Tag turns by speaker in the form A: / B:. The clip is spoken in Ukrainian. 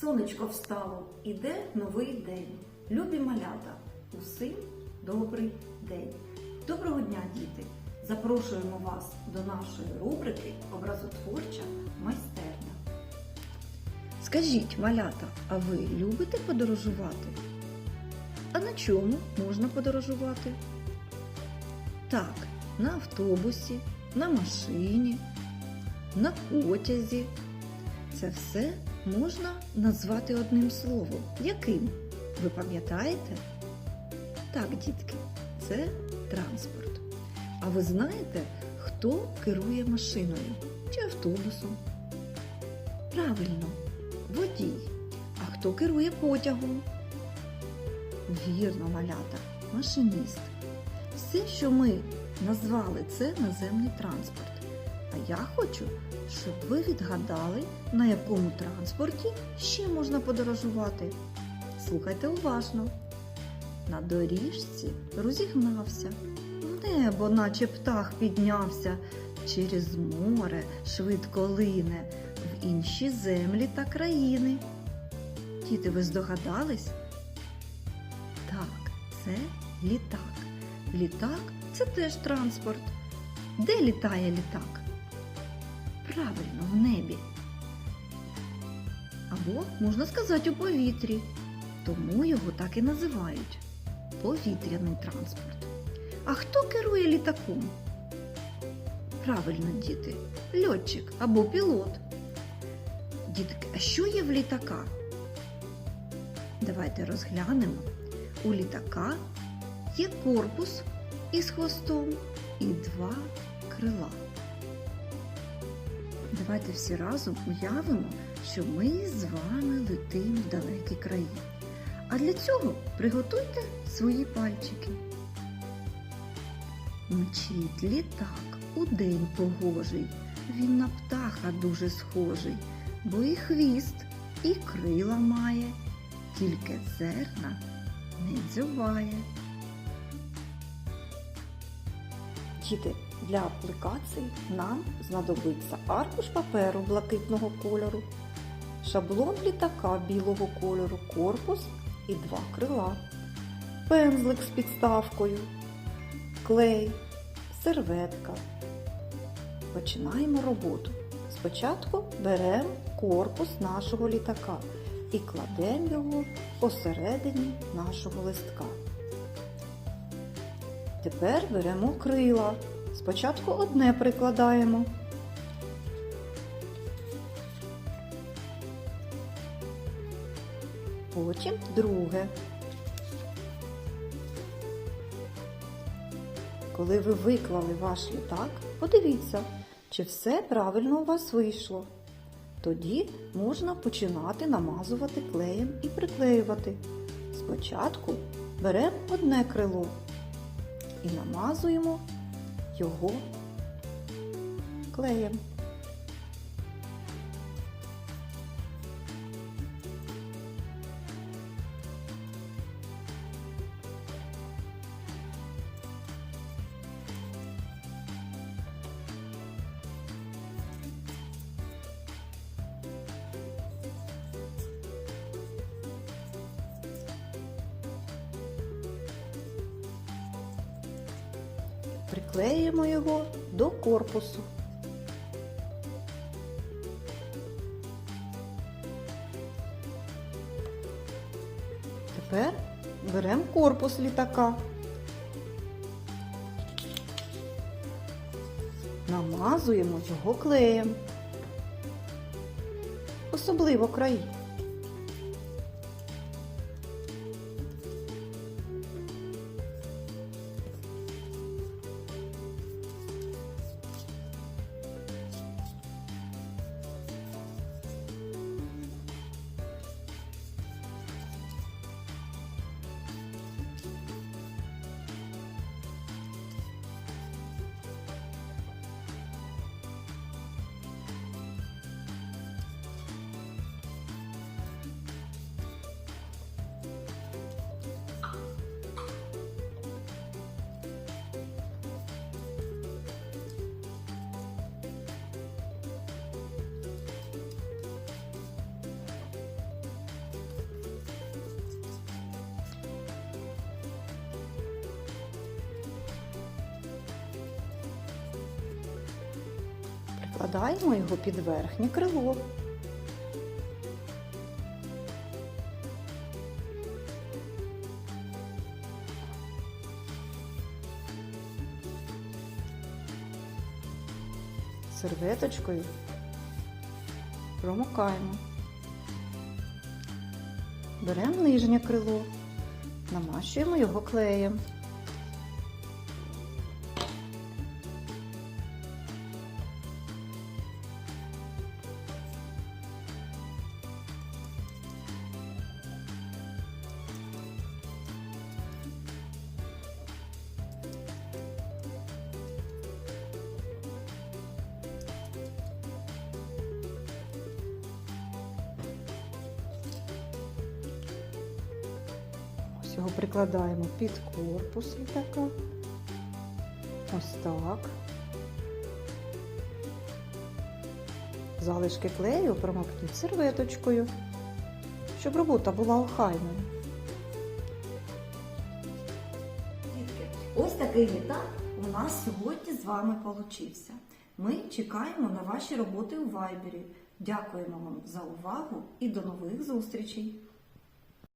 A: Сонечко встало, іде новий день. Любі малята, усім добрий день. Доброго дня, діти! Запрошуємо вас до нашої рубрики Образотворча майстерня. Скажіть, малята, а ви любите подорожувати? А на чому можна подорожувати? Так, на автобусі, на машині, на потязі. Це все можна назвати одним словом. Яким? Ви пам'ятаєте? Так, дітки, це транспорт. А ви знаєте, хто керує машиною чи автобусом? Правильно, водій. А хто керує потягом? Вірно, малята, машиніст. Все, що ми назвали, це наземний транспорт. А я хочу, щоб ви відгадали, на якому транспорті ще можна подорожувати. Слухайте уважно. На доріжці розігнався, в небо, наче птах піднявся, через море швидко лине, в інші землі та країни. Діти, ви здогадались? Так, це літак. Літак це теж транспорт. Де літає літак? Правильно, в небі. Або, можна сказати, у повітрі. Тому його так і називають повітряний транспорт. А хто керує літаком? Правильно, діти, льотчик або пілот. Дітки, а що є в літака? Давайте розглянемо. У літака є корпус із хвостом і два крила. Давайте всі разом уявимо, що ми з вами летимо в далекі краї. А для цього приготуйте свої пальчики. Мчить літак у день погожий, він на птаха дуже схожий, бо і хвіст, і крила має, тільки зерна не дзьобає. Діти, для аплікації нам знадобиться аркуш паперу блакитного кольору, шаблон літака білого кольору, корпус і два крила, пензлик з підставкою, клей, серветка. Починаємо роботу. Спочатку беремо корпус нашого літака і кладемо його посередині нашого листка. Тепер беремо крила. Спочатку одне прикладаємо. Потім друге. Коли ви виклали ваш літак, подивіться, чи все правильно у вас вийшло. Тоді можна починати намазувати клеєм і приклеювати. Спочатку беремо одне крило і намазуємо його клеєм. Приклеїмо його до корпусу. Тепер беремо корпус літака. Намазуємо його клеєм. Особливо краї. Прикладаємо його під верхнє крило. Серветочкою промокаємо. Беремо нижнє крило, намащуємо його клеєм. Його прикладаємо під корпус літака. Ось так. Залишки клею промокніть серветочкою, щоб робота була охайною. Ось такий літак у нас сьогодні з вами получився. Ми чекаємо на ваші роботи у Вайбері. Дякуємо вам за увагу і до нових зустрічей!